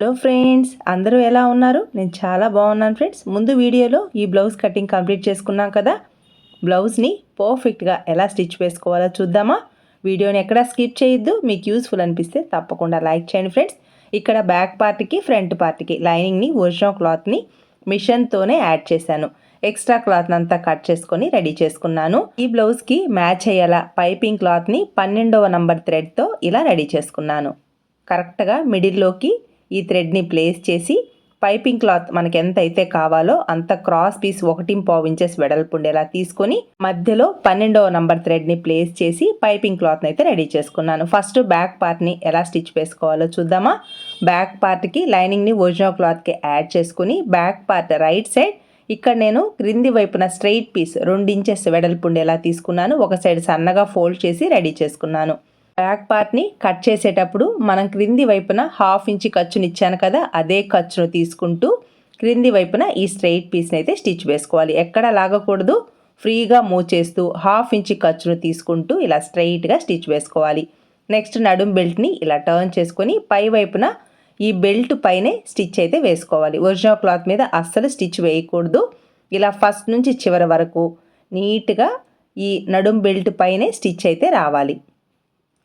Hello friends అందరూ ఎలా ఉన్నారు? నేను చాలా బాగున్నాను ఫ్రెండ్స్. ముందు వీడియోలో ఈ బ్లౌజ్ కటింగ్ కంప్లీట్ చేసుకున్నాం కదా? బ్లౌజ్ని పర్ఫెక్ట్గా ఎలా స్టిచ్ వేసుకోవాలో చూద్దామా? వీడియోని ఎక్కడా స్కిప్ చేయొద్దు. మీకు యూస్ఫుల్ అనిపిస్తే తప్పకుండా లైక్ చేయండి ఫ్రెండ్స్. ఇక్కడ బ్యాక్ పార్ట్కి ఫ్రంట్ పార్ట్కి లైనింగ్ని ఒరిజినల్ క్లాత్ని మిషన్తోనే యాడ్ చేశాను. ఎక్స్ట్రా క్లాత్ అంతా కట్ చేసుకొని రెడీ చేసుకున్నాను. ఈ బ్లౌజ్కి మ్యాచ్ అయ్యేలా పైపింగ్ క్లాత్ని పన్నెండవ నంబర్ థ్రెడ్తో ఇలా రెడీ చేసుకున్నాను. కరెక్ట్గా మిడిల్లోకి ఈ థ్రెడ్ని ప్లేస్ చేసి పైపింగ్ క్లాత్ మనకి ఎంత అయితే కావాలో అంత క్రాస్ పీస్ ఒకటి పావు ఇంచెస్ వెడల్పు ఉండేలా తీసుకొని మధ్యలో పన్నెండవ నంబర్ థ్రెడ్ని ప్లేస్ చేసి పైపింగ్ క్లాత్ని అయితే రెడీ చేసుకున్నాను. ఫస్ట్ బ్యాక్ పార్ట్ని ఎలా స్టిచ్ వేసుకోవాలో చూద్దామా. బ్యాక్ పార్ట్కి లైనింగ్ని ఒరిజినల్ క్లాత్కి యాడ్ చేసుకుని బ్యాక్ పార్ట్ రైట్ సైడ్ ఇక్కడ నేను క్రింది వైపున స్ట్రైట్ పీస్ రెండు ఇంచెస్ వెడల్పు ఉండేలా తీసుకున్నాను. ఒక సైడ్ సన్నగా ఫోల్డ్ చేసి రెడీ చేసుకున్నాను. బ్యాక్ పార్ట్ని కట్ చేసేటప్పుడు మనం క్రింది వైపున హాఫ్ ఇంచి ఖర్చుని ఇచ్చాను కదా అదే ఖర్చును తీసుకుంటూ క్రింది వైపున ఈ స్ట్రెయిట్ పీస్ని అయితే స్టిచ్ వేసుకోవాలి. ఎక్కడ లాగకూడదు ఫ్రీగా మూవ్ చేస్తూ హాఫ్ ఇంచ్ ఖర్చును తీసుకుంటూ ఇలా స్ట్రెయిట్గా స్టిచ్ వేసుకోవాలి. నెక్స్ట్ నడుం బెల్ట్ని ఇలా టర్న్ చేసుకొని పై వైపున ఈ బెల్ట్ పైనే స్టిచ్ అయితే వేసుకోవాలి. ఒరిజినల్ క్లాత్ మీద అస్సలు స్టిచ్ వేయకూడదు. ఇలా ఫస్ట్ నుంచి చివరి వరకు నీట్గా ఈ నడుం బెల్ట్ పైనే స్టిచ్ అయితే రావాలి.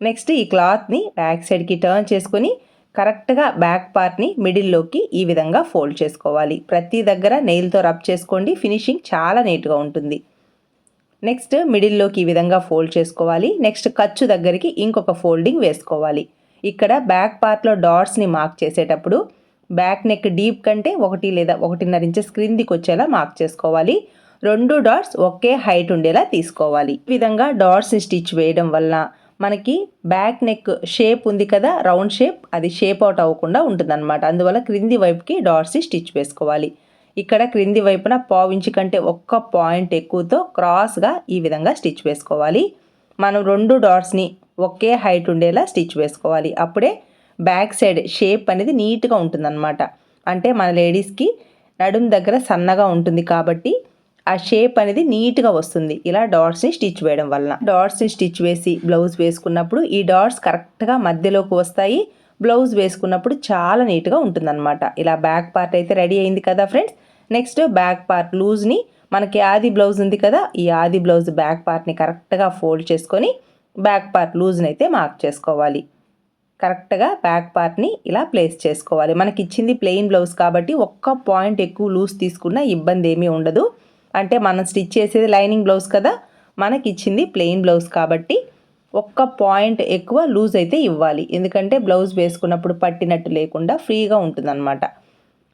నెక్స్ట్ ఈ క్లాత్ని బ్యాక్ సైడ్కి టర్న్ చేసుకొని కరెక్ట్గా బ్యాక్ పార్ట్ని మిడిల్లోకి ఈ విధంగా ఫోల్డ్ చేసుకోవాలి. ప్రతి దగ్గర నెయిల్తో రబ్ చేసుకోండి. ఫినిషింగ్ చాలా నీట్గా ఉంటుంది. నెక్స్ట్ మిడిల్లోకి ఈ విధంగా ఫోల్డ్ చేసుకోవాలి. నెక్స్ట్ ఖర్చు దగ్గరికి ఇంకొక ఫోల్డింగ్ వేసుకోవాలి. ఇక్కడ బ్యాక్ పార్ట్లో డాట్స్ని మార్క్ చేసేటప్పుడు బ్యాక్ నెక్ డీప్ కంటే ఒకటి లేదా ఒకటిన్నర ఇంచెస్ క్రిందికి వచ్చేలా మార్క్ చేసుకోవాలి. రెండు డాట్స్ ఒకే హైట్ ఉండేలా తీసుకోవాలి. ఈ విధంగా డాట్స్ని స్టిచ్ వేయడం వల్ల మనకి బ్యాక్ నెక్ షేప్ ఉంది కదా రౌండ్ షేప్ అది షేప్ అవుట్ అవ్వకుండా ఉంటుందన్నమాట. అందువల్ల క్రింది వైపుకి డాట్స్ స్టిచ్ వేసుకోవాలి. ఇక్కడ క్రింది వైపున పావించి కంటే ఒక్క పాయింట్ ఎక్కువతో క్రాస్గా ఈ విధంగా స్టిచ్ వేసుకోవాలి. మనం రెండు డాట్స్ని ఒకే హైట్ ఉండేలా స్టిచ్ వేసుకోవాలి. అప్పుడే బ్యాక్ సైడ్ షేప్ అనేది నీట్గా ఉంటుందన్నమాట. అంటే మన లేడీస్కి నడుం దగ్గర సన్నగా ఉంటుంది కాబట్టి ఆ షేప్ అనేది నీట్గా వస్తుంది. ఇలా డాట్స్ని స్టిచ్ వేయడం వలన. డాట్స్ని స్టిచ్ వేసి బ్లౌజ్ వేసుకున్నప్పుడు ఈ డాట్స్ కరెక్ట్గా మధ్యలోకి వస్తాయి. బ్లౌజ్ వేసుకున్నప్పుడు చాలా నీట్గా ఉంటుందన్నమాట. ఇలా బ్యాక్ పార్ట్ అయితే రెడీ అయింది కదా ఫ్రెండ్స్ నెక్స్ట్ బ్యాక్ పార్ట్ లూజ్ని మనకి ఆది బ్లౌజ్ ఉంది కదా ఈ ఆది బ్లౌజ్ బ్యాక్ పార్ట్ని కరెక్ట్గా ఫోల్డ్ చేసుకొని బ్యాక్ పార్ట్ లూజ్ని అయితే మార్క్ చేసుకోవాలి. కరెక్ట్గా బ్యాక్ పార్ట్ని ఇలా ప్లేస్ చేసుకోవాలి. మనకి ఇచ్చింది ప్లెయిన్ బ్లౌజ్ కాబట్టి ఒక్క పాయింట్ ఎక్కువ లూజ్ తీసుకున్న ఇబ్బంది ఏమీ ఉండదు. అంటే మనం స్టిచ్ చేసేది లైనింగ్ బ్లౌజ్ కదా మనకి ఇచ్చింది ప్లెయిన్ బ్లౌజ్ కాబట్టి ఒక్క పాయింట్ ఎక్కువ లూజ్ అయితే ఇవ్వాలి. ఎందుకంటే బ్లౌజ్ వేసుకున్నప్పుడు పట్టినట్టు లేకుండా ఫ్రీగా ఉంటుందన్నమాట.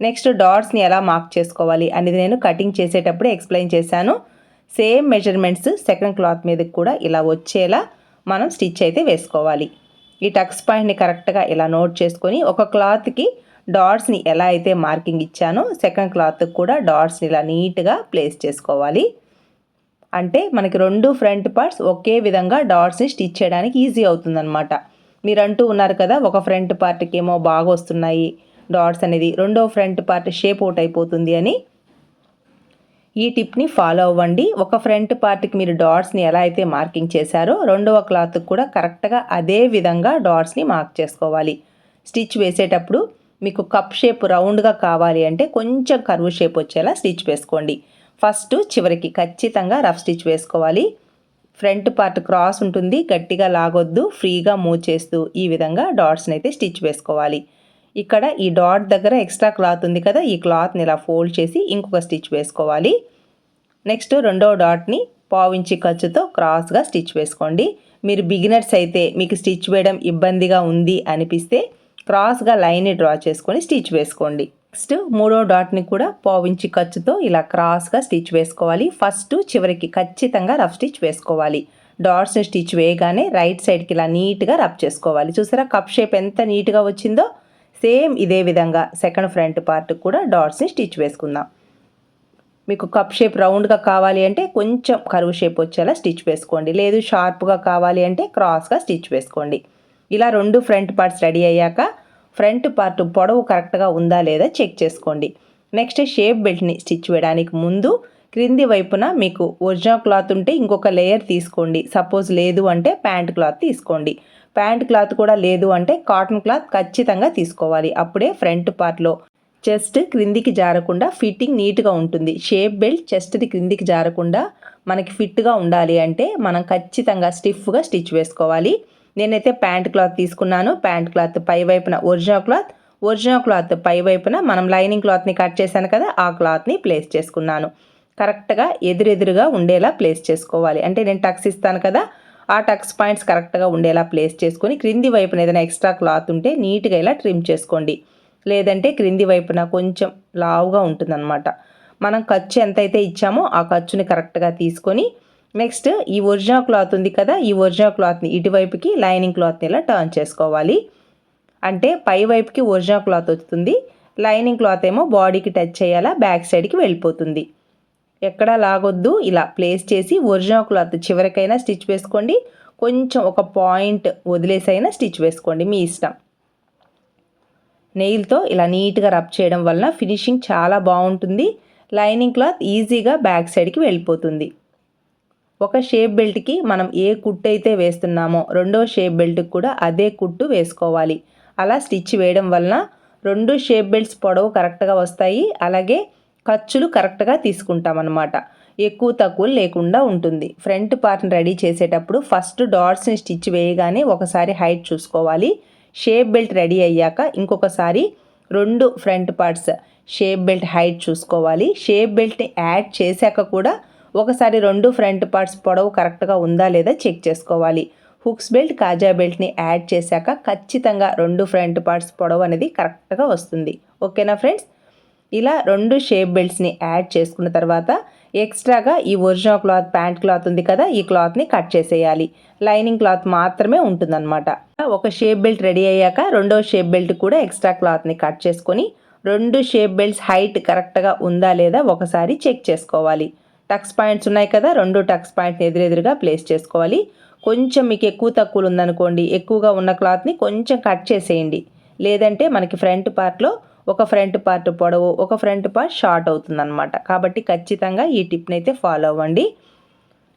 నెక్స్ట్ డాట్స్ని ఎలా మార్క్ చేసుకోవాలి అనేది నేను కటింగ్ చేసేటప్పుడు ఎక్స్ప్లెయిన్ చేశాను. సేమ్ మెజర్మెంట్స్ సెకండ్ క్లాత్ మీదకి కూడా ఇలా వచ్చేలా మనం స్టిచ్ అయితే వేసుకోవాలి. ఈ టక్స్ పాయింట్ని కరెక్ట్గా ఇలా నోట్ చేసుకొని ఒక క్లాత్కి డాట్స్ని ఎలా అయితే మార్కింగ్ ఇచ్చానో సెకండ్ క్లాత్ కూడా డాట్స్ని ఇలా నీట్గా ప్లేస్ చేసుకోవాలి. అంటే మనకి రెండు ఫ్రంట్ పార్ట్స్ ఒకే విధంగా డాట్స్ని స్టిచ్ చేయడానికి ఈజీ అవుతుందన్నమాట. మీరు అంటూ ఉన్నారు కదా ఒక ఫ్రంట్ పార్ట్కి ఏమో బాగా వస్తున్నాయి డాట్స్ అనేది రెండో ఫ్రంట్ పార్ట్ షేప్ అవుట్ అయిపోతుంది అని. ఈ టిప్ని ఫాలో అవ్వండి. ఒక ఫ్రంట్ పార్ట్కి మీరు డాట్స్ని ఎలా అయితే మార్కింగ్ చేశారో రెండవ క్లాత్కి కూడా కరెక్ట్గా అదే విధంగా డాట్స్ని మార్క్ చేసుకోవాలి. స్టిచ్ వేసేటప్పుడు మీకు కప్ షేప్ రౌండ్గా కావాలి అంటే కొంచెం కర్వ్ షేప్ వచ్చేలా స్టిచ్ వేసుకోండి. ఫస్ట్ చివరికి ఖచ్చితంగా రఫ్ స్టిచ్ వేసుకోవాలి. ఫ్రంట్ పార్ట్ క్రాస్ ఉంటుంది గట్టిగా లాగొద్దు ఫ్రీగా మూవ్ చేస్తూ ఈ విధంగా డాట్స్ని అయితే స్టిచ్ వేసుకోవాలి. ఇక్కడ ఈ డాట్ దగ్గర ఎక్స్ట్రా క్లాత్ ఉంది కదా ఈ క్లాత్ని ఇలా ఫోల్డ్ చేసి ఇంకొక స్టిచ్ వేసుకోవాలి. నెక్స్ట్ రెండో డాట్ని పావించి ఖర్చుతో క్రాస్గా స్టిచ్ వేసుకోండి. మీరు బిగినర్స్ అయితే మీకు స్టిచ్ వేయడం ఇబ్బందిగా ఉంది అనిపిస్తే క్రాస్గా లైన్ని డ్రా చేసుకొని స్టిచ్ వేసుకోండి. నెక్స్ట్ మూడో డాట్ని కూడా పావించి ఖర్చుతో ఇలా క్రాస్గా స్టిచ్ వేసుకోవాలి. ఫస్ట్ చివరికి ఖచ్చితంగా రఫ్ స్టిచ్ వేసుకోవాలి. డాట్స్ని స్టిచ్ వేయగానే రైట్ సైడ్కి ఇలా నీట్గా రబ్ చేసుకోవాలి. చూసారా కప్ షేప్ ఎంత నీట్గా వచ్చిందో? సేమ్ ఇదే విధంగా సెకండ్ ఫ్రంట్ పార్ట్ కూడా డాట్స్ని స్టిచ్ వేసుకుందాం. మీకు కప్ షేప్ రౌండ్గా కావాలి అంటే కొంచెం కరువు షేప్ వచ్చేలా స్టిచ్ వేసుకోండి. లేదు షార్ప్గా కావాలి అంటే క్రాస్గా స్టిచ్ వేసుకోండి. ఇలా రెండు ఫ్రంట్ పార్ట్స్ రెడీ అయ్యాక ఫ్రంట్ పార్ట్ పొడవు కరెక్ట్గా ఉందా లేదా చెక్ చేసుకోండి. నెక్స్ట్ షేప్ బెల్ట్ని స్టిచ్ వేయడానికి ముందు క్రింది వైపున మీకు ఒరిజినల్ క్లాత్ ఉంటే ఇంకొక లేయర్ తీసుకోండి. సపోజ్ లేదు అంటే ప్యాంట్ క్లాత్ తీసుకోండి. ప్యాంట్ క్లాత్ కూడా లేదు అంటే కాటన్ క్లాత్ ఖచ్చితంగా తీసుకోవాలి. అప్పుడే ఫ్రంట్ పార్ట్లో చెస్ట్ క్రిందికి జారకుండా ఫిట్టింగ్ నీట్గా ఉంటుంది. షేప్ బెల్ట్ చెస్ట్ది క్రిందికి జారకుండా మనకి ఫిట్గా ఉండాలి అంటే మనం ఖచ్చితంగా స్టిఫ్గా స్టిచ్ వేసుకోవాలి. నేనైతే ప్యాంట్ క్లాత్ తీసుకున్నాను. ప్యాంట్ క్లాత్ పై వైపున ఒరిజినల్ క్లాత్. ఒరిజినల్ క్లాత్ పై వైపున మనం లైనింగ్ క్లాత్ని కట్ చేశాను కదా ఆ క్లాత్ని ప్లేస్ చేసుకున్నాను. కరెక్ట్గా ఎదురెదురుగా ఉండేలా ప్లేస్ చేసుకోవాలి. అంటే నేను టక్స్ ఇస్తాను కదా ఆ టక్స్ పాయింట్స్ కరెక్ట్గా ఉండేలా ప్లేస్ చేసుకొని క్రింది వైపున ఏదైనా ఎక్స్ట్రా క్లాత్ ఉంటే నీట్గా ఇలా ట్రిమ్ చేసుకోండి. లేదంటే క్రింది వైపున కొంచెం లావుగా ఉంటుందన్నమాట. మనం ఖర్చు ఎంతైతే ఇచ్చామో ఆ ఖర్చుని కరెక్ట్గా తీసుకొని నెక్స్ట్ ఈ ఒరిజినల్ క్లాత్ ఉంది కదా ఈ ఒరిజినల్ క్లాత్ని ఇటువైపుకి లైనింగ్ క్లాత్ని ఇలా టర్న్ చేసుకోవాలి? అంటే పై వైపుకి ఒరిజినల్ క్లాత్ వస్తుంది లైనింగ్ క్లాత్ ఏమో బాడీకి టచ్ చేయాలా బ్యాక్ సైడ్కి వెళ్ళిపోతుంది. ఎక్కడా లాగొద్దు ఇలా ప్లేస్ చేసి ఒరిజినల్ క్లాత్ చివరికైనా స్టిచ్ వేసుకోండి కొంచెం ఒక పాయింట్ వదిలేసైనా స్టిచ్ వేసుకోండి మీ ఇష్టం. నెయిల్తో ఇలా నీట్గా రబ్ చేయడం వలన ఫినిషింగ్ చాలా బాగుంటుంది లైనింగ్ క్లాత్ ఈజీగా బ్యాక్ సైడ్కి వెళ్ళిపోతుంది. ఒక షేప్ బెల్ట్కి మనం ఏ కుట్టు అయితే వేస్తున్నామో రెండో షేప్ బెల్ట్కి కూడా అదే కుట్టు వేసుకోవాలి. అలా స్టిచ్ వేయడం వలన రెండు షేప్ బెల్ట్స్ పొడవు కరెక్ట్గా వస్తాయి. అలాగే ఖర్చులు కరెక్ట్గా తీసుకుంటామన్నమాట. ఎక్కువ తక్కువ లేకుండా ఉంటుంది. ఫ్రంట్ పార్ట్ని రెడీ చేసేటప్పుడు ఫస్ట్ డాట్స్ని స్టిచ్ వేయగానే ఒకసారి హైట్ చూసుకోవాలి. షేప్ బెల్ట్ రెడీ అయ్యాక ఇంకొకసారి రెండు front parts shape belt height చూసుకోవాలి. షేప్ బెల్ట్ని యాడ్ చేశాక కూడా ఒకసారి రెండు ఫ్రంట్ పార్ట్స్ పొడవు కరెక్ట్గా ఉందా లేదా చెక్ చేసుకోవాలి. హుక్స్ బెల్ట్ కాజా బెల్ట్ని యాడ్ చేశాక ఖచ్చితంగా రెండు ఫ్రంట్ పార్ట్స్ పొడవు అనేది కరెక్ట్గా వస్తుంది. ఓకేనా ఫ్రెండ్స్? ఇలా రెండు షేప్ బెల్ట్స్ని యాడ్ చేసుకున్న తర్వాత ఎక్స్ట్రాగా ఈ ఒరిజినల్ క్లాత్ ప్యాంట్ క్లాత్ ఉంది కదా ఈ క్లాత్ని కట్ చేసేయాలి. లైనింగ్ క్లాత్ మాత్రమే ఉంటుందన్నమాట. ఒక షేప్ బెల్ట్ రెడీ అయ్యాక రెండో షేప్ బెల్ట్ కూడా ఎక్స్ట్రా క్లాత్ని కట్ చేసుకొని రెండు షేప్ బెల్ట్స్ హైట్ కరెక్ట్గా ఉందా లేదా ఒకసారి చెక్ చేసుకోవాలి. టక్స్ పాయింట్స్ ఉన్నాయి కదా రెండు టక్స్ పాయింట్ని ఎదురెదురుగా ప్లేస్ చేసుకోవాలి. కొంచెం మీకు ఎక్కువ తక్కువలు ఉందనుకోండి ఎక్కువగా ఉన్న క్లాత్ని కొంచెం కట్ చేసేయండి. లేదంటే మనకి ఫ్రంట్ పార్ట్లో ఒక ఫ్రంట్ పార్ట్ పొడవు ఒక ఫ్రంట్ పార్ట్ షార్ట్ అవుతుందన్నమాట. కాబట్టి ఖచ్చితంగా ఈ టిప్ని అయితే ఫాలో అవ్వండి.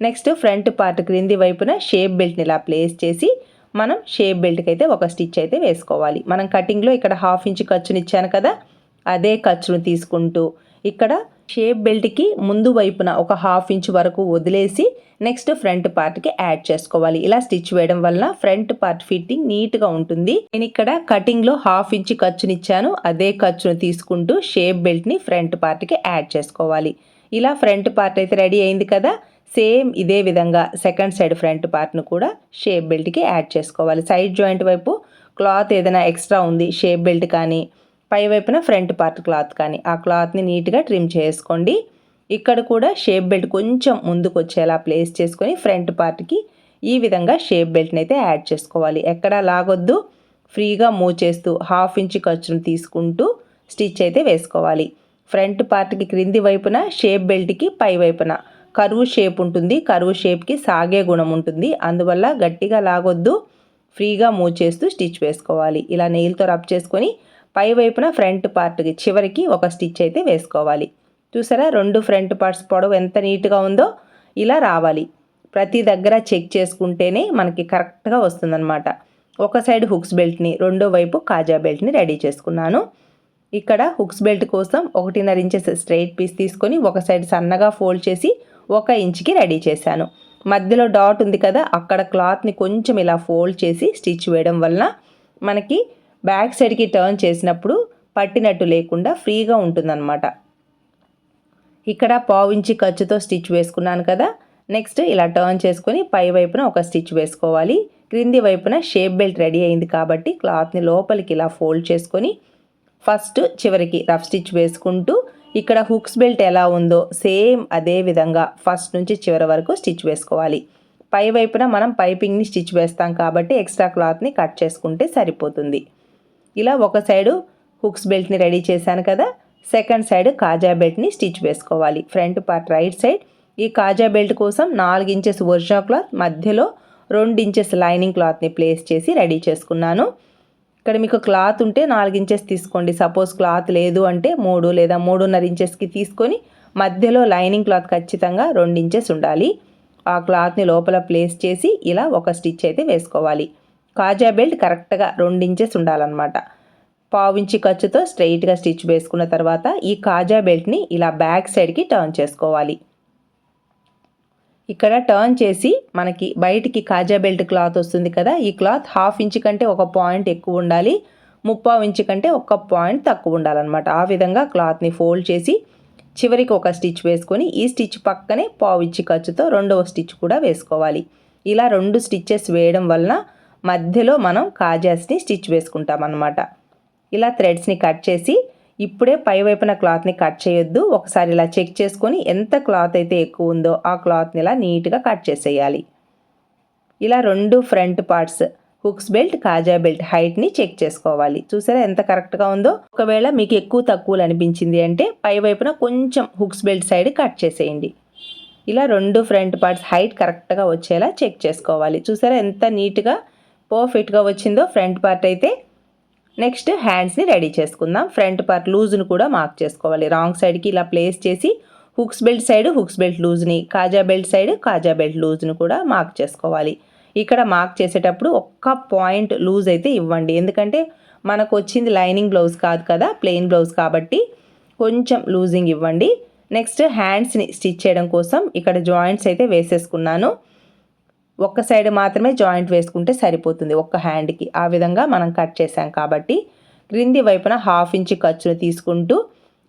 నెక్స్ట్ ఫ్రంట్ పార్ట్ క్రింది వైపున షేప్ బెల్ట్ని ఇలా ప్లేస్ చేసి మనం షేప్ బెల్ట్కి అయితే ఒక స్టిచ్ అయితే వేసుకోవాలి. మనం కటింగ్లో ఇక్కడ హాఫ్ ఇంచ్ ఖర్చుని ఇచ్చాను కదా అదే ఖర్చును తీసుకుంటూ ఇక్కడ షేప్ బెల్ట్కి ముందు వైపున ఒక హాఫ్ ఇంచ్ వరకు వదిలేసి నెక్స్ట్ ఫ్రంట్ పార్ట్కి యాడ్ చేసుకోవాలి. ఇలా స్టిచ్ వేయడం వలన ఫ్రంట్ పార్ట్ ఫిట్టింగ్ నీట్గా ఉంటుంది. నేను ఇక్కడ కటింగ్లో హాఫ్ ఇంచ్ ఖర్చునిచ్చాను అదే ఖర్చును తీసుకుంటూ షేప్ బెల్ట్ని ఫ్రంట్ పార్ట్కి యాడ్ చేసుకోవాలి. ఇలా ఫ్రంట్ పార్ట్ అయితే రెడీ అయింది కదా? సేమ్ ఇదే విధంగా సెకండ్ సైడ్ ఫ్రంట్ పార్ట్ను కూడా షేప్ బెల్ట్కి యాడ్ చేసుకోవాలి. సైడ్ జాయింట్ వైపు క్లాత్ ఏదైనా ఎక్స్ట్రా ఉంది షేప్ బెల్ట్ కానీ పై వైపున ఫ్రంట్ పార్ట్ క్లాత్ కానీ ఆ క్లాత్ని నీట్గా ట్రిమ్ చేసుకోండి. ఇక్కడ కూడా షేప్ బెల్ట్ కొంచెం ముందుకు వచ్చేలా ప్లేస్ చేసుకొని ఫ్రంట్ పార్ట్కి ఈ విధంగా షేప్ బెల్ట్ని అయితే యాడ్ చేసుకోవాలి. ఎక్కడా లాగొద్దు. ఫ్రీగా మూవ్ చేస్తూ హాఫ్ ఇంచ్ ఖర్చును తీసుకుంటూ స్టిచ్ అయితే వేసుకోవాలి. ఫ్రంట్ పార్ట్కి క్రింది వైపున షేప్ బెల్ట్కి పై వైపున కరువు షేప్ ఉంటుంది. కరువు షేప్కి సాగే గుణం ఉంటుంది. అందువల్ల గట్టిగా లాగొద్దు. ఫ్రీగా మూవ్ చేస్తూ స్టిచ్ వేసుకోవాలి. ఇలా నెయిల్తో రబ్ చేసుకొని పై వైపున ఫ్రంట్ పార్ట్కి చివరికి ఒక స్టిచ్ అయితే వేసుకోవాలి. చూసారా? రెండు ఫ్రంట్ పార్ట్స్ పొడవు ఎంత నీట్గా ఉందో ఇలా రావాలి. ప్రతి దగ్గర చెక్ చేసుకుంటేనే మనకి కరెక్ట్గా వస్తుందన్నమాట. ఒక సైడ్ హుక్స్ బెల్ట్ని రెండో వైపు కాజా బెల్ట్ని రెడీ చేసుకున్నాను. ఇక్కడ హుక్స్ బెల్ట్ కోసం ఒకటిన్నర ఇంచెస్ స్ట్రైట్ పీస్ తీసుకొని ఒక సైడ్ సన్నగా ఫోల్డ్ చేసి ఒక ఇంచ్కి రెడీ చేశాను. మధ్యలో డాట్ ఉంది కదా అక్కడ క్లాత్ని కొంచెం ఇలా ఫోల్డ్ చేసి స్టిచ్ వేయడం వలన మనకి బ్యాక్ సైడ్కి టర్న్ చేసినప్పుడు పట్టినట్టు లేకుండా ఫ్రీగా ఉంటుందన్నమాట. ఇక్కడ పావించి ఖర్చుతో స్టిచ్ వేసుకున్నాను కదా. నెక్స్ట్ ఇలా టర్న్ చేసుకొని పై వైపున ఒక స్టిచ్ వేసుకోవాలి. క్రింది వైపున షేప్ బెల్ట్ రెడీ అయింది కాబట్టి క్లాత్ని లోపలికి ఇలా ఫోల్డ్ చేసుకొని ఫస్ట్ చివరికి రఫ్ స్టిచ్ వేసుకుంటూ ఇక్కడ హుక్స్ బెల్ట్ ఎలా ఉందో సేమ్ అదే విధంగా ఫస్ట్ నుంచి చివరి వరకు స్టిచ్ వేసుకోవాలి. పై వైపున మనం పైపింగ్ని స్టిచ్ వేస్తాం కాబట్టి ఎక్స్ట్రా క్లాత్ని కట్ చేసుకుంటే సరిపోతుంది. ఇలా ఒక సైడు హుక్స్ బెల్ట్ని రెడీ చేశాను కదా సెకండ్ సైడ్ కాజా బెల్ట్ని స్టిచ్ వేసుకోవాలి. Front part right side. ఈ కాజా బెల్ట్ కోసం నాలుగు ఇంచెస్ ఒరిజినల్ క్లాత్ మధ్యలో రెండు ఇంచెస్ లైనింగ్ క్లాత్ని ప్లేస్ చేసి రెడీ చేసుకున్నాను. ఇక్కడ మీకు క్లాత్ ఉంటే నాలుగు ఇంచెస్ తీసుకోండి. సపోజ్ క్లాత్ లేదు అంటే మూడు లేదా మూడున్నర ఇంచెస్కి తీసుకొని మధ్యలో లైనింగ్ క్లాత్ ఖచ్చితంగా రెండు ఇంచెస్ ఉండాలి. ఆ క్లాత్ని లోపల ప్లేస్ చేసి ఇలా ఒక స్టిచ్ అయితే వేసుకోవాలి. కాజా బెల్ట్ కరెక్ట్గా రెండు ఇంచెస్ ఉండాలన్నమాట. పావించి ఖర్చుతో స్ట్రైట్గా స్టిచ్ వేసుకున్న తర్వాత ఈ కాజా బెల్ట్ని ఇలా బ్యాక్ సైడ్కి టర్న్ చేసుకోవాలి. ఇక్కడ టర్న్ చేసి మనకి బయటికి కాజా బెల్ట్ క్లాత్ వస్తుంది కదా ఈ క్లాత్ హాఫ్ ఇంచ్ కంటే ఒక పాయింట్ ఎక్కువ ఉండాలి ముప్పావు ఇంచ్ కంటే ఒక పాయింట్ తక్కువ ఉండాలన్నమాట. ఆ విధంగా క్లాత్ని ఫోల్డ్ చేసి చివరికి ఒక స్టిచ్ వేసుకొని ఈ స్టిచ్ పక్కనే పావు ఇంచి ఖర్చుతో రెండవ స్టిచ్ కూడా వేసుకోవాలి. ఇలా రెండు స్టిచ్చెస్ వేయడం వలన మధ్యలో మనం కాజాస్ని స్టిచ్ వేసుకుంటాం అన్నమాట ఇలా థ్రెడ్స్ని కట్ చేసి ఇప్పుడే పై వైపున క్లాత్ని కట్ చేయొద్దు. ఒకసారి ఇలా చెక్ చేసుకొని ఎంత క్లాత్ అయితే ఎక్కువ ఉందో ఆ క్లాత్ని ఇలా నీట్గా కట్ చేసేయాలి. ఇలా రెండు ఫ్రంట్ పార్ట్స్ హుక్స్ బెల్ట్ కాజా బెల్ట్ హైట్ని చెక్ చేసుకోవాలి. చూసారా ఎంత కరెక్ట్గా ఉందో? ఒకవేళ మీకు ఎక్కువ తక్కువలు అనిపించింది అంటే పై వైపున కొంచెం హుక్స్ బెల్ట్ సైడ్ కట్ చేసేయండి. ఇలా రెండు ఫ్రంట్ పార్ట్స్ హైట్ కరెక్ట్గా వచ్చేలా చెక్ చేసుకోవాలి. చూసారా ఎంత నీట్గా పర్ఫెక్ట్గా వచ్చిందో ఫ్రంట్ పార్ట్ అయితే నెక్స్ట్ హ్యాండ్స్ని రెడీ చేసుకుందాం. ఫ్రంట్ పార్ట్ లూజ్ను కూడా మార్క్ చేసుకోవాలి. రాంగ్ సైడ్కి ఇలా ప్లేస్ చేసి hooks belt side hooks belt లూజ్ని కాజా బెల్ట్ సైడ్ కాజా బెల్ట్ లూజ్ను కూడా మార్క్ చేసుకోవాలి. ఇక్కడ మార్క్ చేసేటప్పుడు ఒక్క పాయింట్ లూజ్ అయితే ఇవ్వండి. ఎందుకంటే మనకు వచ్చింది లైనింగ్ బ్లౌజ్ కాదు కదా ప్లెయిన్ బ్లౌజ్ కాబట్టి కొంచెం లూజింగ్ ఇవ్వండి. నెక్స్ట్ హ్యాండ్స్ని స్టిచ్ చేయడం కోసం ఇక్కడ జాయింట్స్ అయితే వేసేసుకున్నాను. ఒక్క సైడ్ మాత్రమే జాయింట్ వేసుకుంటే సరిపోతుంది ఒక్క హ్యాండ్కి. ఆ విధంగా మనం కట్ చేసాం కాబట్టి క్రింది వైపున హాఫ్ ఇంచ్ ఖర్చును తీసుకుంటూ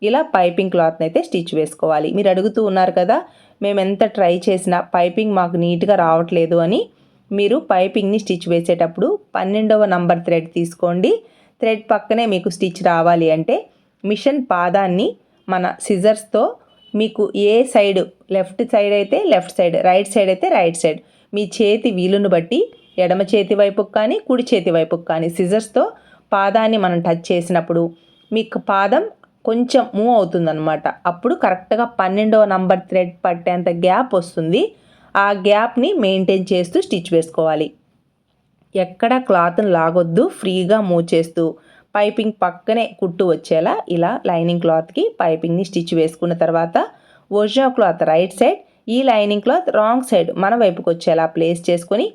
ఇలా పైపింగ్ క్లాత్ని అయితే స్టిచ్ వేసుకోవాలి. మీరు అడుగుతూ ఉన్నారు కదా మేము ఎంత ట్రై చేసినా పైపింగ్ మాకు నీట్గా రావట్లేదు అని. మీరు పైపింగ్ని స్టిచ్ వేసేటప్పుడు పన్నెండవ నంబర్ థ్రెడ్ తీసుకోండి. థ్రెడ్ పక్కనే మీకు స్టిచ్ రావాలి అంటే మిషన్ పాదాన్ని మన సిజర్స్తో మీకు ఏ సైడ్ లెఫ్ట్ సైడ్ అయితే లెఫ్ట్ సైడ్ రైట్ సైడ్ అయితే రైట్ సైడ్ మీ చేతి వీలును బట్టి ఎడమ చేతి వైపుకు కానీ కుడి చేతి వైపుకు కానీ సిజర్స్తో పాదాన్ని మనం టచ్ చేసినప్పుడు మీకు పాదం కొంచెం మూవ్ అవుతుందన్నమాట. అప్పుడు కరెక్ట్గా పన్నెండవ నంబర్ థ్రెడ్ పట్టేంత గ్యాప్ వస్తుంది. ఆ గ్యాప్ని మెయింటైన్ చేస్తూ స్టిచ్ వేసుకోవాలి. ఎక్కడ క్లాత్ని లాగొద్దు ఫ్రీగా మూవ్ చేస్తూ పైపింగ్ పక్కనే కుట్టు వచ్చేలా ఇలా లైనింగ్ క్లాత్కి పైపింగ్ని స్టిచ్ వేసుకున్న తర్వాత ఒరిజినల్ క్లాత్ రైట్ సైడ్ ఈ లైనింగ్ క్లాత్ రాంగ్ సైడ్ మన వైపుకి వచ్చేలా ప్లేస్ చేసుకొని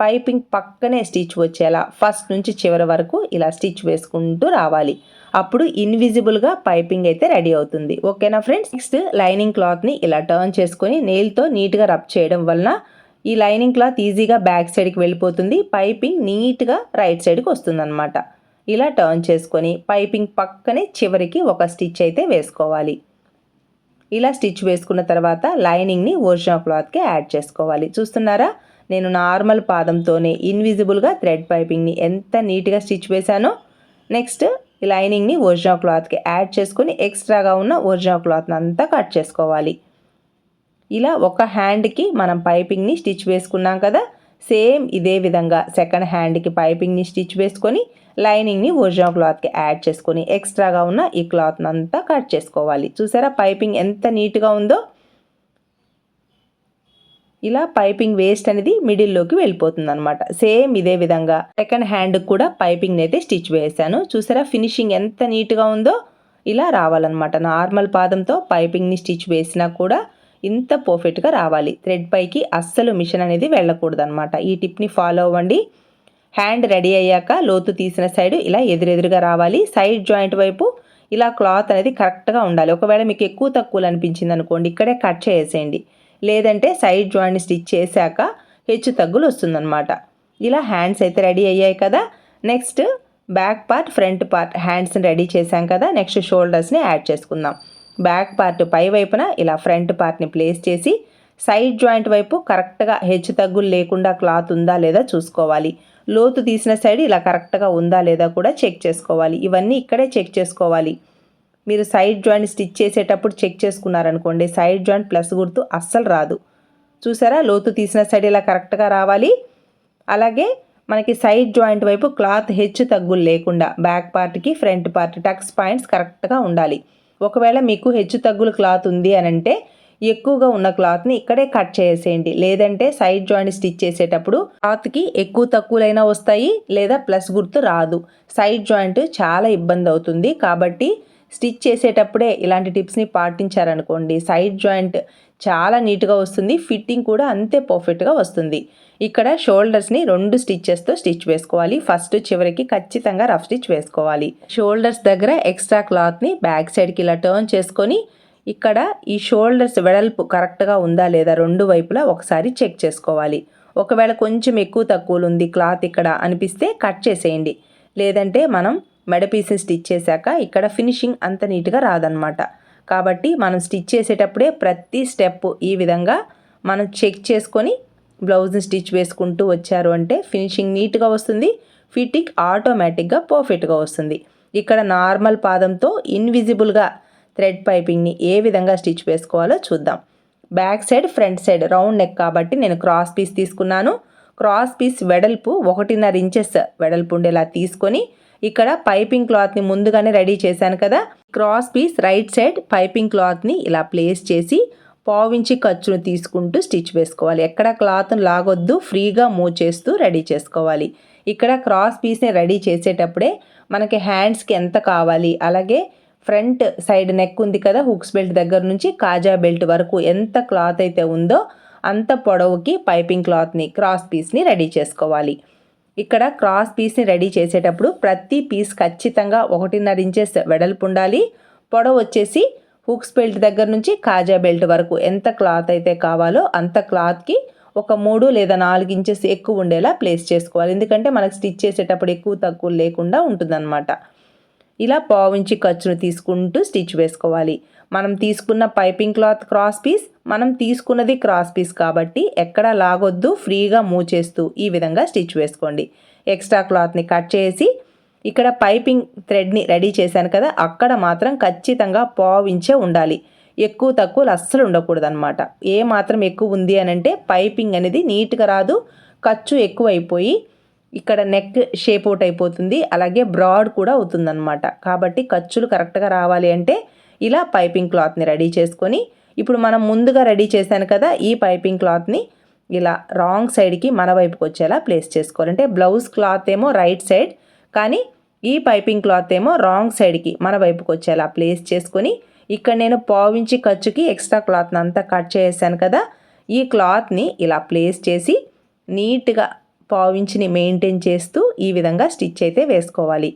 పైపింగ్ పక్కనే స్టిచ్ వచ్చేలా ఫస్ట్ నుంచి చివరి వరకు ఇలా స్టిచ్ వేసుకుంటూ రావాలి. అప్పుడు ఇన్విజిబుల్గా పైపింగ్ అయితే రెడీ అవుతుంది. ఓకేనా ఫ్రెండ్స్? నెక్స్ట్ లైనింగ్ క్లాత్ని ఇలా టర్న్ చేసుకొని నెయిల్తో నీట్గా రబ్ చేయడం వలన ఈ లైనింగ్ క్లాత్ ఈజీగా బ్యాక్ సైడ్కి వెళ్ళిపోతుంది. పైపింగ్ నీట్గా రైట్ సైడ్కి వస్తుందన్నమాట. ఇలా టర్న్ చేసుకొని పైపింగ్ పక్కనే చివరికి ఒక స్టిచ్ అయితే వేసుకోవాలి. ఇలా స్టిచ్ వేసుకున్న తర్వాత లైనింగ్ని ఒరిజినల్ క్లాత్కి యాడ్ చేసుకోవాలి. చూస్తున్నారా? నేను నార్మల్ పాదంతోనే ఇన్విజిబుల్గా థ్రెడ్ పైపింగ్ని ఎంత నీట్గా స్టిచ్ వేశానో? నెక్స్ట్ ఈ లైనింగ్ని ఒరిజినల్ క్లాత్కి యాడ్ చేసుకుని ఎక్స్ట్రాగా ఉన్న ఒరిజినల్ క్లాత్ని అంతా కట్ చేసుకోవాలి. ఇలా ఒక హ్యాండ్కి మనం పైపింగ్ని స్టిచ్ వేసుకున్నాం కదా? సేమ్ ఇదే విధంగా సెకండ్ హ్యాండ్కి పైపింగ్ని స్టిచ్ వేసుకొని లైనింగ్ని ఒరిజినల్ క్లాత్కి యాడ్ చేసుకొని ఎక్స్ట్రాగా ఉన్న ఈ క్లాత్ని అంతా కట్ చేసుకోవాలి. చూసారా పైపింగ్ ఎంత నీట్గా ఉందో? ఇలా పైపింగ్ వేస్ట్ అనేది మిడిల్లోకి వెళ్ళిపోతుంది అనమాట సేమ్ ఇదే విధంగా సెకండ్ హ్యాండ్కి కూడా పైపింగ్ని అయితే స్టిచ్ వేసాను. చూసారా ఫినిషింగ్ ఎంత నీట్గా ఉందో? ఇలా రావాలన్నమాట. నార్మల్ పాదంతో పైపింగ్ని స్టిచ్ వేసినా కూడా ఇంత పర్ఫెక్ట్గా రావాలి. థ్రెడ్ పైకి అస్సలు మిషన్ అనేది వెళ్ళకూడదు అనమాట ఈ టిప్ని ఫాలో అవ్వండి. హ్యాండ్ రెడీ అయ్యాక లోతు తీసిన సైడ్ ఇలా ఎదురెదురుగా రావాలి. సైడ్ జాయింట్ వైపు ఇలా క్లాత్ అనేది కరెక్ట్గా ఉండాలి. ఒకవేళ మీకు ఎక్కువ తక్కువలు అనిపించింది అనుకోండి ఇక్కడే కట్ చేసేయండి. లేదంటే సైడ్ జాయింట్ స్టిచ్ చేశాక హెచ్చు తగ్గులు వస్తుందన్నమాట. ఇలా హ్యాండ్స్ అయితే రెడీ అయ్యాయి కదా. Next back part front part హ్యాండ్స్ని ready చేశాం కదా. నెక్స్ట్ షోల్డర్స్ని యాడ్ చేసుకుందాం. బ్యాక్ పార్ట్ పై వైపున ఇలా ఫ్రంట్ పార్ట్ని ప్లేస్ చేసి సైడ్ జాయింట్ వైపు కరెక్ట్గా హెచ్చు తగ్గులు లేకుండా క్లాత్ ఉందా లేదా చూసుకోవాలి. లోతు తీసిన సైడ్ ఇలా కరెక్ట్గా ఉందా లేదా కూడా చెక్ చేసుకోవాలి. ఇవన్నీ ఇక్కడే చెక్ చేసుకోవాలి. మీరు సైడ్ జాయింట్ స్టిచ్ చేసేటప్పుడు చెక్ చేసుకున్నారనుకోండి సైడ్ జాయింట్ ప్లస్ గుర్తు అస్సలు రాదు. చూసారా? లోతు తీసిన సైడ్ ఇలా కరెక్ట్గా రావాలి. అలాగే మనకి సైడ్ జాయింట్ వైపు క్లాత్ హెచ్చు తగ్గులు లేకుండా బ్యాక్ పార్ట్కి ఫ్రంట్ పార్ట్ టక్స్ పాయింట్స్ కరెక్ట్గా ఉండాలి. ఒకవేళ మీకు హెచ్చు తగ్గులు క్లాత్ ఉంది అని అంటే ఎక్కువగా ఉన్న క్లాత్ని ఇక్కడే కట్ చేసేయండి. లేదంటే సైడ్ జాయింట్ స్టిచ్ చేసేటప్పుడు క్లాత్కి ఎక్కువ తక్కువలైనా వస్తాయి లేదా ప్లస్ గుర్తు రాదు. సైడ్ జాయింట్ చాలా ఇబ్బంది అవుతుంది. కాబట్టి స్టిచ్ చేసేటప్పుడే ఇలాంటి టిప్స్ని పాటించారనుకోండి సైడ్ జాయింట్ చాలా నీట్గా వస్తుంది ఫిట్టింగ్ కూడా అంతే పర్ఫెక్ట్గా వస్తుంది. ఇక్కడ షోల్డర్స్ని రెండు స్టిచ్చెస్తో స్టిచ్ వేసుకోవాలి. ఫస్ట్ చివరికి ఖచ్చితంగా రఫ్ స్టిచ్ వేసుకోవాలి. షోల్డర్స్ దగ్గర ఎక్స్ట్రా క్లాత్ని బ్యాక్ సైడ్కి ఇలా టర్న్ చేసుకొని ఇక్కడ ఈ షోల్డర్స్ వెడల్పు కరెక్ట్గా ఉందా లేదా రెండు వైపులా ఒకసారి చెక్ చేసుకోవాలి. ఒకవేళ కొంచెం ఎక్కువ తక్కువలు ఉంది క్లాత్ ఇక్కడ అనిపిస్తే కట్ చేసేయండి. లేదంటే మనం మెడ పీసెస్ స్టిచ్ చేశాక ఇక్కడ ఫినిషింగ్ అంత నీట్గా రాదనమాట కాబట్టి మనం స్టిచ్ చేసేటప్పుడే ప్రతి స్టెప్ ఈ విధంగా మనం చెక్ చేసుకొని బ్లౌజ్ని స్టిచ్ వేసుకుంటూ వచ్చారు అంటే ఫినిషింగ్ నీట్గా వస్తుంది ఫిట్టింగ్ ఆటోమేటిక్గా పర్ఫెక్ట్గా వస్తుంది. ఇక్కడ నార్మల్ పాదంతో ఇన్విజిబుల్గా థ్రెడ్ పైపింగ్ని ఏ విధంగా స్టిచ్ వేసుకోవాలో చూద్దాం. Back side front side round neck కాబట్టి నేను క్రాస్ పీస్ తీసుకున్నాను. క్రాస్ పీస్ వెడల్పు ఒకటిన్నర ఇంచెస్ వెడల్పు ఉండేలా తీసుకొని ఇక్కడ పైపింగ్ క్లాత్ని ముందుగానే రెడీ చేశాను కదా. Cross piece right side piping క్లాత్ని ఇలా ప్లేస్ చేసి పావించి ఖర్చును తీసుకుంటూ స్టిచ్ వేసుకోవాలి. ఎక్కడ క్లాత్ను లాగొద్దు ఫ్రీగా మూవ్ చేస్తూ రెడీ చేసుకోవాలి. ఇక్కడ క్రాస్ పీస్ని రెడీ చేసేటప్పుడే మనకి హ్యాండ్స్కి ఎంత కావాలి? అలాగే ఫ్రంట్ సైడ్ నెక్ ఉంది కదా హుక్స్ బెల్ట్ దగ్గర నుంచి కాజా బెల్ట్ వరకు ఎంత క్లాత్ అయితే ఉందో అంత పొడవుకి పైపింగ్ క్లాత్ని క్రాస్ పీస్ని రెడీ చేసుకోవాలి. ఇక్కడ క్రాస్ పీస్ని రెడీ చేసేటప్పుడు ప్రతి పీస్ ఖచ్చితంగా ఒకటిన్నర ఇంచెస్ వెడల్పు ఉండాలి. పొడవు వచ్చేసి హుక్స్ బెల్ట్ దగ్గర నుంచి కాజా బెల్ట్ వరకు ఎంత క్లాత్ అయితే కావాలో అంత క్లాత్కి ఒక మూడు లేదా నాలుగు ఇంచెస్ ఎక్కువ ఉండేలా ప్లేస్ చేసుకోవాలి. ఎందుకంటే మనకు స్టిచ్ చేసేటప్పుడు ఎక్కువ తక్కువ లేకుండా ఉంటుందన్నమాట. ఇలా పావించి ఖర్చును తీసుకుంటూ స్టిచ్ వేసుకోవాలి. మనం తీసుకున్న పైపింగ్ క్లాత్ క్రాస్ పీస్ మనం తీసుకున్నది క్రాస్ పీస్ కాబట్టి ఎక్కడా లాగొద్దు ఫ్రీగా మూవ్ చేస్తూ ఈ విధంగా స్టిచ్ వేసుకోండి. ఎక్స్ట్రా క్లాత్ని కట్ చేసి ఇక్కడ పైపింగ్ థ్రెడ్ని రెడీ చేశాను కదా అక్కడ మాత్రం ఖచ్చితంగా పావించే ఉండాలి. ఎక్కువ తక్కువలు అస్సలు ఉండకూడదు అనమాట ఏ మాత్రం ఎక్కువ ఉంది అని అంటే పైపింగ్ అనేది నీట్గా రాదు ఖర్చు ఎక్కువ అయిపోయి ఇక్కడ నెక్ షేప్ అవుట్ అయిపోతుంది. అలాగే బ్రాడ్ కూడా అవుతుందన్నమాట. కాబట్టి ఖర్చులు కరెక్ట్గా రావాలి అంటే ఇలా పైపింగ్ క్లాత్ని రెడీ చేసుకొని ఇప్పుడు మనం ముందుగా రెడీ చేశాను కదా ఈ పైపింగ్ క్లాత్ని ఇలా రాంగ్ సైడ్కి మన వైపుకి వచ్చేలా ప్లేస్ చేసుకోవాలి. అంటే బ్లౌజ్ క్లాత్ ఏమో రైట్ సైడ్ కానీ ఈ పైపింగ్ క్లాత్ ఏమో రాంగ్ సైడ్కి మన వైపుకి వచ్చేలా ప్లేస్ చేసుకొని ఇక్కడ నేను పావించి ఖర్చుకి ఎక్స్ట్రా క్లాత్ని అంతా కట్ చేసాను కదా ఈ క్లాత్ని ఇలా ప్లేస్ చేసి నీట్గా పావించిని మెయింటైన్ చేస్తూ ఈ విధంగా స్టిచ్ అయితే వేసుకోవాలి.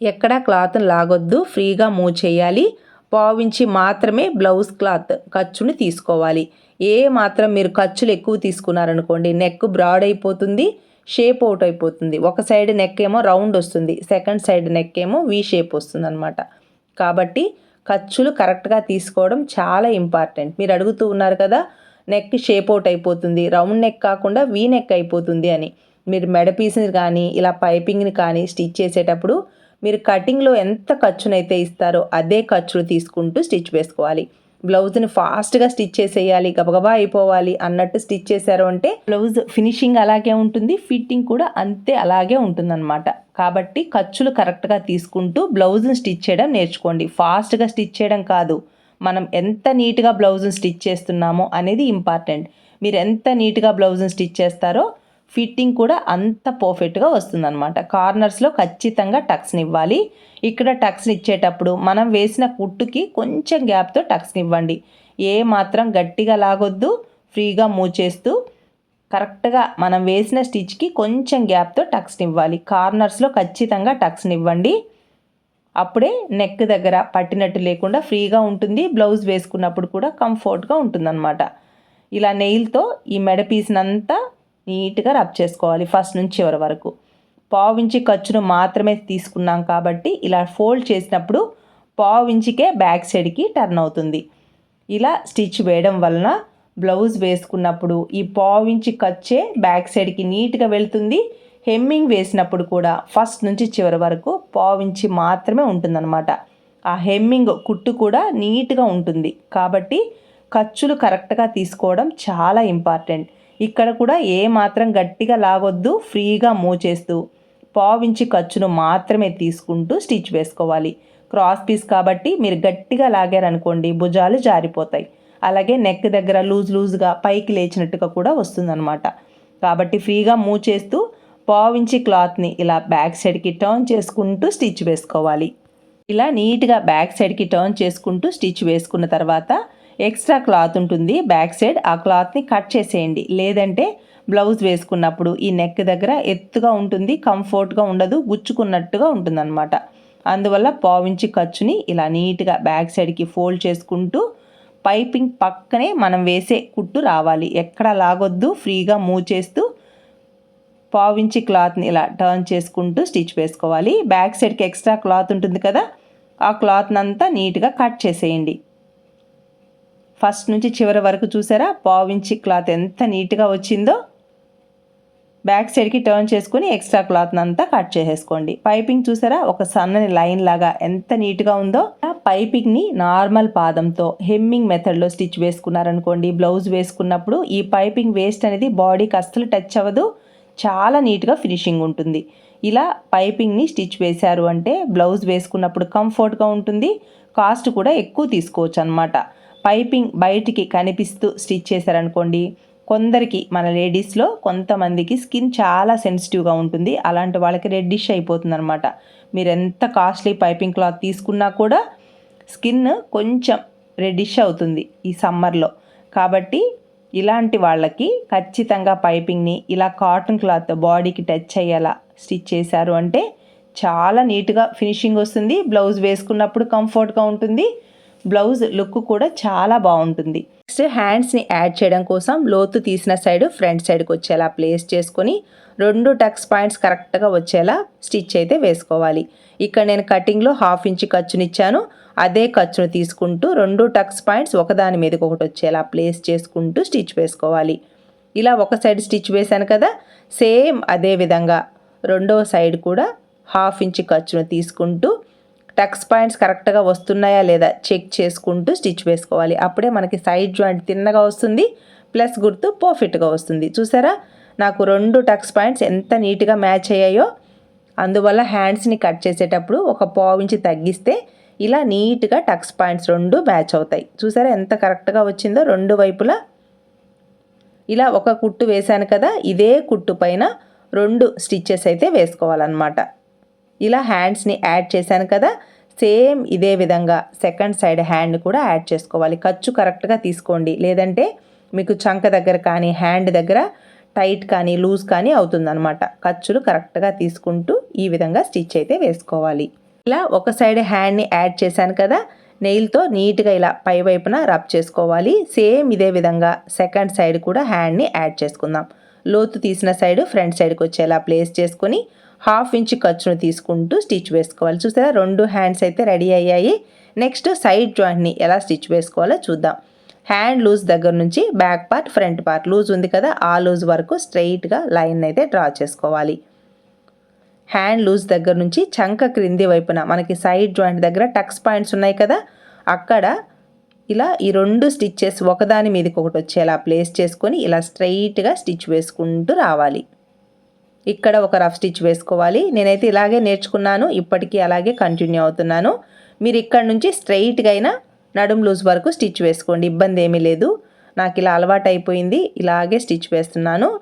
ఎక్కడ క్లాత్ని లాగొద్దు ఫ్రీగా మూవ్ చేయాలి. పావించి మాత్రమే బ్లౌజ్ క్లాత్ ఖర్చుని తీసుకోవాలి. ఏ మాత్రం మీరు ఖర్చులు ఎక్కువ తీసుకున్నారనుకోండి నెక్ బ్రాడ్ అయిపోతుంది షేప్ అవుట్ అయిపోతుంది. ఒక సైడ్ నెక్ ఏమో రౌండ్ వస్తుంది సెకండ్ సైడ్ నెక్ ఏమో వీ షేప్ వస్తుంది అనమాట కాబట్టి ఖర్చులు కరెక్ట్గా తీసుకోవడం చాలా ఇంపార్టెంట్. మీరు అడుగుతూ ఉన్నారు కదా నెక్ షేప్ అవుట్ అయిపోతుంది. రౌండ్ నెక్ కాకుండా వీ నెక్ అయిపోతుంది అని. మీరు మెడ పీస్ని కానీ ఇలా పైపింగ్ని కానీ స్టిచ్ చేసేటప్పుడు మీరు కటింగ్లో ఎంత ఖర్చునైతే ఇస్తారో అదే ఖర్చులు తీసుకుంటూ స్టిచ్ వేసుకోవాలి. బ్లౌజ్ని ఫాస్ట్గా స్టిచ్ చేసేయాలి గబగబా అయిపోవాలి అన్నట్టు స్టిచ్ చేశారు అంటే బ్లౌజ్ ఫినిషింగ్ అలాగే ఉంటుంది ఫిట్టింగ్ కూడా అంతే అలాగే ఉంటుందన్నమాట. కాబట్టి ఖర్చులు కరెక్ట్గా తీసుకుంటూ బ్లౌజ్ని స్టిచ్ చేయడం నేర్చుకోండి. ఫాస్ట్గా స్టిచ్ చేయడం కాదు. మనం ఎంత నీట్గా బ్లౌజ్ని స్టిచ్ చేస్తున్నామో అనేది ఇంపార్టెంట్. మీరు ఎంత నీట్గా బ్లౌజ్ని స్టిచ్ చేస్తారో ఫిట్టింగ్ కూడా అంత పర్ఫెక్ట్గా వస్తుందన్నమాట. కార్నర్స్లో ఖచ్చితంగా టక్స్ని ఇవ్వాలి. ఇక్కడ టక్స్ని ఇచ్చేటప్పుడు మనం వేసిన కుట్టుకి కొంచెం గ్యాప్తో టక్స్ని ఇవ్వండి. ఏ మాత్రం గట్టిగా లాగొద్దు ఫ్రీగా మూవ్ చేస్తూ కరెక్ట్గా మనం వేసిన స్టిచ్కి కొంచెం గ్యాప్తో టక్స్ని ఇవ్వాలి. కార్నర్స్లో ఖచ్చితంగా టక్స్ని ఇవ్వండి. అప్పుడే నెక్ దగ్గర పట్టినట్టు లేకుండా ఫ్రీగా ఉంటుంది. బ్లౌజ్ వేసుకున్నప్పుడు కూడా కంఫర్ట్గా ఉంటుందన్నమాట. ఇలా నెయిల్తో ఈ మెడ పీస్నంతా నీట్గా రబ్ చేసుకోవాలి ఫస్ట్ నుంచి చివరి వరకు. పావించి ఖర్చును మాత్రమే తీసుకున్నాం కాబట్టి ఇలా ఫోల్డ్ చేసినప్పుడు పావించికే బ్యాక్ సైడ్కి టర్న్ అవుతుంది. ఇలా స్టిచ్ వేయడం వలన బ్లౌజ్ వేసుకున్నప్పుడు ఈ పావించి ఖర్చే బ్యాక్ సైడ్కి నీట్గా వెళ్తుంది. హెమ్మింగ్ వేసినప్పుడు కూడా ఫస్ట్ నుంచి చివరి వరకు పావించి మాత్రమే ఉంటుందన్నమాట. ఆ హెమ్మింగ్ కుట్టు కూడా నీట్గా ఉంటుంది. కాబట్టి ఖర్చులు కరెక్ట్గా తీసుకోవడం చాలా ఇంపార్టెంట్. ఇక్కడ కూడా ఏ మాత్రం గట్టిగా లాగొద్దు ఫ్రీగా మూవ్ చేస్తూ పావించి ఖర్చును మాత్రమే తీసుకుంటూ స్టిచ్ వేసుకోవాలి. క్రాస్ పీస్ కాబట్టి మీరు గట్టిగా లాగారనుకోండి భుజాలు జారిపోతాయి. అలాగే నెక్ దగ్గర లూజ్ లూజ్గా పైకి లేచినట్టుగా కూడా వస్తుందన్నమాట. కాబట్టి ఫ్రీగా మూవ్ చేస్తూ పావించి క్లాత్ని ఇలా బ్యాక్ సైడ్కి టర్న్ చేసుకుంటూ స్టిచ్ వేసుకోవాలి. ఇలా నీట్గా బ్యాక్ సైడ్కి టర్న్ చేసుకుంటూ స్టిచ్ వేసుకున్న తర్వాత ఎక్స్ట్రా క్లాత్ ఉంటుంది. బ్యాక్ సైడ్ ఆ క్లాత్ని కట్ చేసేయండి. లేదంటే బ్లౌజ్ వేసుకున్నప్పుడు ఈ నెక్ దగ్గర ఎత్తుగా ఉంటుంది కంఫర్ట్గా ఉండదు గుచ్చుకున్నట్టుగా ఉంటుందన్నమాట. అందువల్ల పావించి ఖర్చుని ఇలా నీట్గా బ్యాక్ సైడ్కి ఫోల్డ్ చేసుకుంటూ పైపింగ్ పక్కనే మనం వేసే కుట్టు రావాలి. ఎక్కడ లాగొద్దు ఫ్రీగా మూవ్ చేస్తూ పావించి క్లాత్ని ఇలా టర్న్ చేసుకుంటూ స్టిచ్ వేసుకోవాలి. బ్యాక్ సైడ్కి ఎక్స్ట్రా క్లాత్ ఉంటుంది కదా ఆ క్లాత్ని అంతా నీట్గా కట్ చేసేయండి. ఫస్ట్ నుంచి చివరి వరకు చూసారా పావించి క్లాత్ ఎంత నీట్గా వచ్చిందో? బ్యాక్ సైడ్కి టర్న్ చేసుకుని ఎక్స్ట్రా క్లాత్ని అంతా కట్ చేసేసుకోండి. పైపింగ్ చూసారా ఒక సన్నని లైన్ లాగా ఎంత నీట్గా ఉందో? ఆ పైపింగ్ని నార్మల్ పాదంతో హెమ్మింగ్ మెథడ్లో స్టిచ్ వేసుకున్నారనుకోండి బ్లౌజ్ వేసుకున్నప్పుడు ఈ పైపింగ్ వేస్ట్ అనేది బాడీకి అస్సలు టచ్ అవ్వదు. చాలా నీట్గా ఫినిషింగ్ ఉంటుంది. ఇలా పైపింగ్ని స్టిచ్ వేశారు అంటే బ్లౌజ్ వేసుకున్నప్పుడు కంఫర్ట్గా ఉంటుంది. కాస్ట్ కూడా ఎక్కువ తీసుకోవచ్చు అనమాట పైపింగ్ బయటికి కనిపిస్తూ స్టిచ్ చేశారనుకోండి కొందరికి మన లేడీస్లో కొంతమందికి స్కిన్ చాలా సెన్సిటివ్గా ఉంటుంది. అలాంటి వాళ్ళకి రెడ్డిష్ అయిపోతుంది అనమాట మీరు ఎంత కాస్ట్లీ పైపింగ్ క్లాత్ తీసుకున్నా కూడా స్కిన్ కొంచెం రెడ్డిష్ అవుతుంది ఈ సమ్మర్లో. కాబట్టి ఇలాంటి వాళ్ళకి ఖచ్చితంగా పైపింగ్ని ఇలా కాటన్ క్లాత్ బాడీకి టచ్ అయ్యేలా స్టిచ్ చేశారు అంటే చాలా నీట్గా ఫినిషింగ్ వస్తుంది. బ్లౌజ్ వేసుకున్నప్పుడు కంఫర్ట్గా ఉంటుంది. బ్లౌజ్ లుక్ కూడా చాలా బాగుంటుంది. నెక్స్ట్ హ్యాండ్స్ని యాడ్ చేయడం కోసం లోతు తీసిన సైడ్ ఫ్రంట్ సైడ్కి వచ్చేలా ప్లేస్ చేసుకొని రెండు టక్స్ పాయింట్స్ కరెక్ట్గా వచ్చేలా స్టిచ్ అయితే వేసుకోవాలి. ఇక్కడ నేను కటింగ్లో హాఫ్ ఇంచ్ ఖర్చునిచ్చాను. అదే ఖర్చును తీసుకుంటూ రెండు టక్స్ పాయింట్స్ ఒకదాని మీదకి ఒకటి వచ్చేలా ప్లేస్ చేసుకుంటూ స్టిచ్ వేసుకోవాలి. ఇలా ఒక సైడ్ స్టిచ్ వేశాను కదా సేమ్ అదే విధంగా రెండవ సైడ్ కూడా హాఫ్ ఇంచ్ ఖర్చును తీసుకుంటూ టక్స్ పాయింట్స్ కరెక్ట్గా వస్తున్నాయా లేదా చెక్ చేసుకుంటూ స్టిచ్ వేసుకోవాలి. అప్పుడే మనకి సైడ్ జాయింట్ తిన్నగా వస్తుంది ప్లస్ గుర్తు పర్ఫెక్ట్గా వస్తుంది. చూసారా? నాకు రెండు టక్స్ పాయింట్స్ ఎంత నీట్గా మ్యాచ్ అయ్యాయో. అందువల్ల హ్యాండ్స్ని కట్ చేసేటప్పుడు ఒక పావు ఇంచి తగ్గిస్తే ఇలా నీట్గా టక్స్ పాయింట్స్ రెండు మ్యాచ్ అవుతాయి. చూసారా ఎంత కరెక్ట్గా వచ్చిందో? రెండు వైపులా ఇలా ఒక కుట్టు వేశాను కదా ఇదే కుట్టు పైన రెండు స్టిచ్చెస్ అయితే వేసుకోవాలన్నమాట. ఇలా హ్యాండ్స్ని యాడ్ చేశాను కదా సేమ్ ఇదే విధంగా సెకండ్ సైడ్ హ్యాండ్ కూడా యాడ్ చేసుకోవాలి. ఖర్చు కరెక్ట్గా తీసుకోండి. లేదంటే మీకు చంక దగ్గర కానీ హ్యాండ్ దగ్గర టైట్ కానీ లూజ్ కానీ అవుతుందన్నమాట. ఖర్చులు కరెక్ట్గా తీసుకుంటూ ఈ విధంగా స్టిచ్ అయితే వేసుకోవాలి. ఇలా ఒక సైడ్ హ్యాండ్ని యాడ్ చేశాను కదా నెయిల్తో నీట్గా ఇలా పై వైపున రబ్ చేసుకోవాలి. సేమ్ ఇదే విధంగా సెకండ్ సైడ్ కూడా హ్యాండ్ని యాడ్ చేసుకుందాం. లోతు తీసిన సైడ్ ఫ్రంట్ సైడ్కి వచ్చేలా ప్లేస్ చేసుకొని హాఫ్ ఇంచ్ ఖర్చును తీసుకుంటూ స్టిచ్ వేసుకోవాలి. చూసారా రెండు హ్యాండ్స్ అయితే రెడీ అయ్యాయి. నెక్స్ట్ సైడ్ జాయింట్ని ఎలా స్టిచ్ వేసుకోవాలో చూద్దాం. హ్యాండ్ లూజ్ దగ్గర నుంచి back part front part loose ఉంది కదా ఆ లూజ్ వరకు స్ట్రైట్గా లైన్ అయితే డ్రా చేసుకోవాలి. హ్యాండ్ లూజ్ దగ్గర నుంచి చంక క్రింది వైపున మనకి సైడ్ జాయింట్ దగ్గర టక్స్ పాయింట్స్ ఉన్నాయి కదా? అక్కడ ఇలా ఈ రెండు స్టిచ్చెస్ ఒకదాని మీదకి ఒకటి వచ్చేలా ప్లేస్ చేసుకొని ఇలా స్ట్రైట్గా స్టిచ్ వేసుకుంటూ రావాలి. ఇక్కడ ఒక రఫ్ స్టిచ్ వేసుకోవాలి. నేనైతే ఇలాగే నేర్చుకున్నాను. ఇప్పటికీ అలాగే కంటిన్యూ అవుతున్నాను. మీరు ఇక్కడ నుంచి స్ట్రైట్గా అయినా నడుం లూజ్ వరకు స్టిచ్ వేసుకోండి. ఇబ్బంది ఏమీ లేదు. నాకు ఇలా అలవాటు అయిపోయింది ఇలాగే స్టిచ్ వేస్తున్నాను.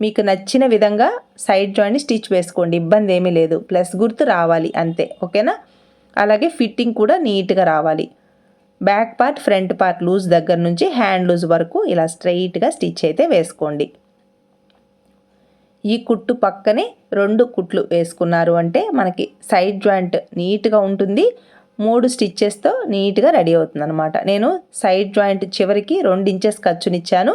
మీకు నచ్చిన విధంగా సైడ్ జాయింట్ స్టిచ్ వేసుకోండి. ఇబ్బంది ఏమీ లేదు. ప్లస్ గుర్తు రావాలి అంతే. ఓకేనా? అలాగే ఫిట్టింగ్ కూడా నీట్గా రావాలి. Back part front part loose దగ్గర నుంచి హ్యాండ్ లూజ్ వరకు ఇలా స్ట్రైట్గా స్టిచ్ అయితే వేసుకోండి. ఈ కుట్టు పక్కనే రెండు కుట్లు వేసుకున్నారు అంటే మనకి సైడ్ జాయింట్ నీట్గా ఉంటుంది. మూడు స్టిచ్చెస్తో నీట్గా రెడీ అవుతుంది అనమాట నేను సైడ్ జాయింట్ చివరికి రెండు ఇంచెస్ ఖర్చునిచ్చాను.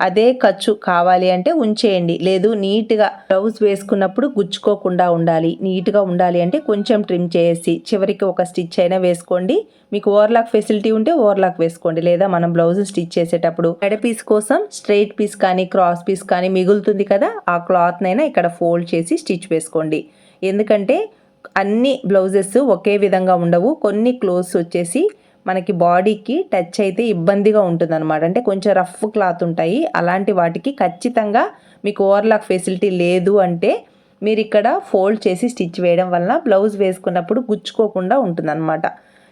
అదే ఖర్చు కావాలి అంటే ఉంచేయండి. లేదు నీట్గా బ్లౌజ్ వేసుకున్నప్పుడు గుచ్చుకోకుండా ఉండాలి. నీట్గా ఉండాలి అంటే కొంచెం ట్రిమ్ చేసి చివరికి ఒక స్టిచ్ అయినా వేసుకోండి. మీకు ఓవర్లాక్ ఫెసిలిటీ ఉంటే ఓవర్లాక్ వేసుకోండి. లేదా మనం బ్లౌజ్ స్టిచ్ చేసేటప్పుడు ఎడ పీస్ కోసం స్ట్రైట్ పీస్ కానీ క్రాస్ పీస్ కానీ మిగులుతుంది కదా ఆ క్లాత్నైనా ఇక్కడ ఫోల్డ్ చేసి స్టిచ్ వేసుకోండి. ఎందుకంటే అన్ని బ్లౌజెస్ ఒకే విధంగా ఉండవు. కొన్ని క్లోత్స్ వచ్చేసి మనకి బాడీకి టచ్ అయితే ఇబ్బందిగా ఉంటుంది అనమాట అంటే కొంచెం రఫ్ క్లాత్ ఉంటాయి. అలాంటి వాటికి ఖచ్చితంగా మీకు ఓవర్లాక్ ఫెసిలిటీ లేదు అంటే మీరు ఇక్కడ ఫోల్డ్ చేసి స్టిచ్ వేయడం వలన బ్లౌజ్ వేసుకున్నప్పుడు గుచ్చుకోకుండా ఉంటుందన్నమాట.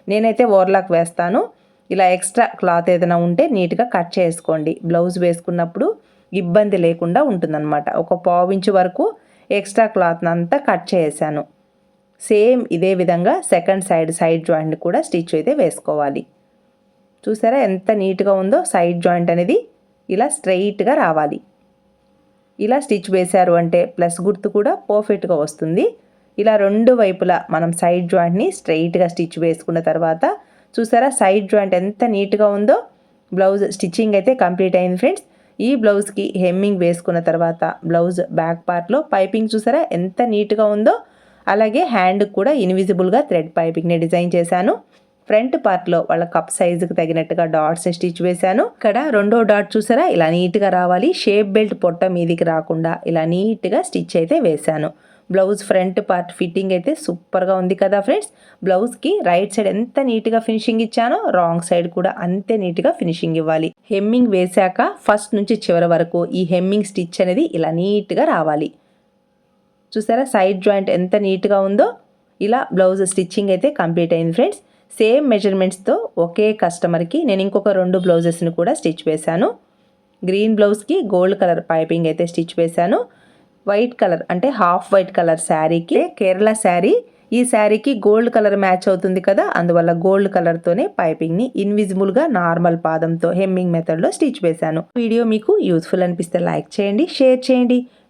నేనైతే ఓవర్లాక్ వేస్తాను. ఇలా ఎక్స్ట్రా క్లాత్ ఏదైనా ఉంటే నీట్గా కట్ చేసుకోండి. బ్లౌజ్ వేసుకున్నప్పుడు ఇబ్బంది లేకుండా ఉంటుందన్నమాట. ఒక పావు ఇంచు వరకు ఎక్స్ట్రా క్లాత్ అంతా కట్ చేసాను సేమ్ ఇదే విధంగా సెకండ్ సైడ్ సైడ్ జాయింట్ కూడా స్టిచ్ అయితే వేసుకోవాలి. చూసారా ఎంత నీట్గా ఉందో సైడ్ జాయింట్ అనేది ఇలా స్ట్రైట్గా రావాలి. ఇలా స్టిచ్ వేశారు అంటే ప్లస్ గుర్తు కూడా పర్ఫెక్ట్గా వస్తుంది. ఇలా రెండు వైపులా మనం సైడ్ జాయింట్ని స్ట్రైట్గా స్టిచ్ వేసుకున్న తర్వాత చూసారా సైడ్ జాయింట్ ఎంత నీట్గా ఉందో బ్లౌజ్ స్టిచ్చింగ్ అయితే కంప్లీట్ అయింది ఫ్రెండ్స్. ఈ బ్లౌజ్కి హెమ్మింగ్ వేసుకున్న తర్వాత బ్లౌజ్ బ్యాక్ పార్ట్లో పైపింగ్ చూసారా ఎంత నీట్గా ఉందో అలాగే హ్యాండ్ కూడా ఇన్విజిబుల్గా థ్రెడ్ పైపింగ్ని డిజైన్ చేశాను. ఫ్రంట్ పార్ట్లో వాళ్ళ కప్ సైజుకి తగినట్టుగా డాట్స్ స్టిచ్ వేశాను. ఇక్కడ రెండో డాట్ చూసారా? ఇలా నీట్గా రావాలి. షేప్ బెల్ట్ పొట్ట మీదికి రాకుండా ఇలా నీట్గా స్టిచ్ అయితే వేశాను. బ్లౌజ్ ఫ్రంట్ పార్ట్ ఫిట్టింగ్ అయితే సూపర్గా ఉంది కదా ఫ్రెండ్స్ బ్లౌజ్కి రైట్ సైడ్ ఎంత నీట్గా ఫినిషింగ్ ఇచ్చానో రాంగ్ సైడ్ కూడా అంతే నీట్గా ఫినిషింగ్ ఇవ్వాలి. హెమ్మింగ్ వేశాక ఫస్ట్ నుంచి చివరి వరకు ఈ హెమ్మింగ్ స్టిచ్ అనేది ఇలా నీట్గా రావాలి. చూసారా? సైడ్ జాయింట్ ఎంత నీట్గా ఉందో. ఇలా బ్లౌజ్ స్టిచ్చింగ్ అయితే కంప్లీట్ అయింది ఫ్రెండ్స్. సేమ్ మెజర్మెంట్స్తో ఒకే కస్టమర్కి నేను ఇంకొక రెండు బ్లౌజెస్ని కూడా స్టిచ్ వేశాను. గ్రీన్ బ్లౌజ్కి గోల్డ్ కలర్ పైపింగ్ అయితే స్టిచ్ వేశాను. వైట్ కలర్ అంటే హాఫ్ వైట్ కలర్ శారీకి కేరళ శారీ. ఈ శారీకి గోల్డ్ కలర్ మ్యాచ్ అవుతుంది కదా అందువల్ల గోల్డ్ కలర్తోనే పైపింగ్ని ఇన్విజిబుల్గా నార్మల్ పాదంతో హెమ్మింగ్ మెథడ్లో స్టిచ్ వేశాను. వీడియో మీకు యూస్ఫుల్ అనిపిస్తే లైక్ చేయండి షేర్ చేయండి.